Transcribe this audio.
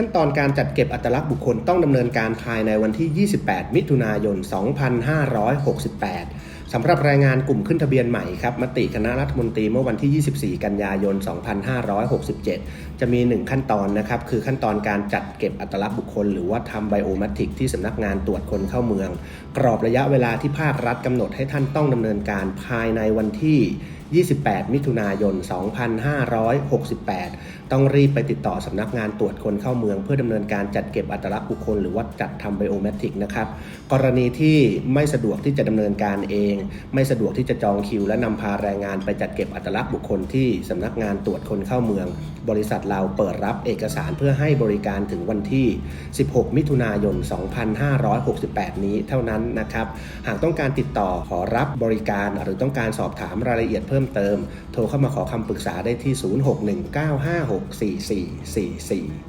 ขั้นตอนการจัดเก็บอัตลักษณ์บุคคลต้องดำเนินการภายในวันที่ 28 มิถุนายน 2568 สำหรับรายงานกลุ่มขึ้นทะเบียนใหม่ครับ มติคณะรัฐมนตรีเมื่อวันที่ 24 กันยายน 2567 จะมี 1 ขั้นตอนนะครับ คือขั้นตอนการจัดเก็บอัตลักษณ์บุคคล หรือว่าทำไบโอเมตริกที่สำนักงานตรวจคนเข้าเมือง กรอบระยะเวลาที่ภาครัฐกำหนดให้ท่านต้องดำเนินการภายในวันที่28 มิถุนายน 2568 ต้องรีบไปติดต่อสำนักงานตรวจคนเข้าเมือง เพื่อดำเนินการจัดเก็บอัตลักษณ์บุคคลหรือว่าจัดทำไบโอเมตริกนะครับ กรณีที่ไม่สะดวกที่จะดำเนินการเอง ไม่สะดวกที่จะจองคิว และนำพาแรงงานไปจัดเก็บอัตลักษณ์บุคคลที่สำนักงานตรวจคนเข้าเมือง บริษัทเราเปิดรับเอกสารเพื่อให้บริการถึงวันที่ 16 มิถุนายน 2568 นี้เท่านั้นนะครับ หากต้องการติดต่อขอรับบริการหรือต้องการสอบถามรายละเอียดเพิ่มเติม โทรเข้ามาขอคำปรึกษาได้ที่ 0619564444